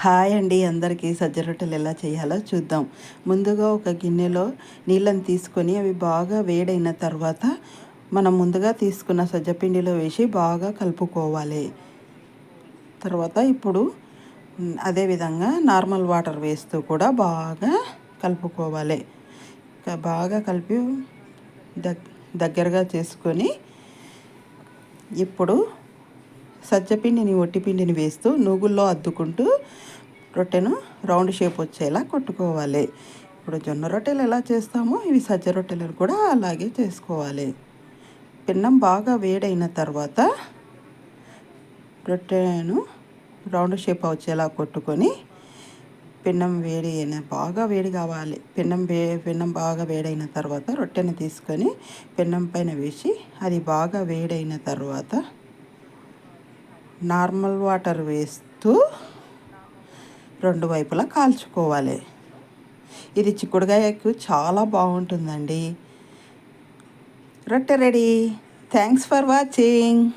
Hi అండి అందరికీ సజ్జ రొట్టెలు ఎలా చేయాలో చూద్దాం. ముందుగా ఒక గిన్నెలో నీళ్ళని తీసుకొని అవి బాగా వేడైన తర్వాత మనం ముందుగా తీసుకున్న సజ్జపిండిలో వేసి బాగా కలుపుకోవాలి. తర్వాత ఇప్పుడు అదేవిధంగా నార్మల్ వాటర్ వేస్తూ కూడా బాగా కలుపుకోవాలి. బాగా కలిపి దగ్గరగా చేసుకొని ఇప్పుడు సజ్జపిండిని ఒట్టిపిండిని వేస్తూ నూగుల్లో అద్దుకుంటూ రొట్టెను రౌండ్ షేప్ వచ్చేలా కొట్టుకోవాలి. ఇప్పుడు జొన్న రొట్టెలు ఎలా చేస్తామో ఇవి సజ్జ రొట్టెలను కూడా అలాగే చేసుకోవాలి. పిన్నం బాగా వేడైన తర్వాత రొట్టెను రౌండ్ షేప్ వచ్చేలా కొట్టుకొని పిన్నం వేడి అయిన బాగా వేడి కావాలి. పిన్నం వే పిన్నం బాగా వేడైన తర్వాత రొట్టెను తీసుకొని పిన్నం పైన వేసి అది బాగా వేడైన తర్వాత నార్మల్ వాటర్ వేస్తూ రెండు వైపులా కాల్చుకోవాలి. ఇది చిక్కుడుగాయకు చాలా బాగుంటుందండి. రొట్టె రెడీ. Thanks for watching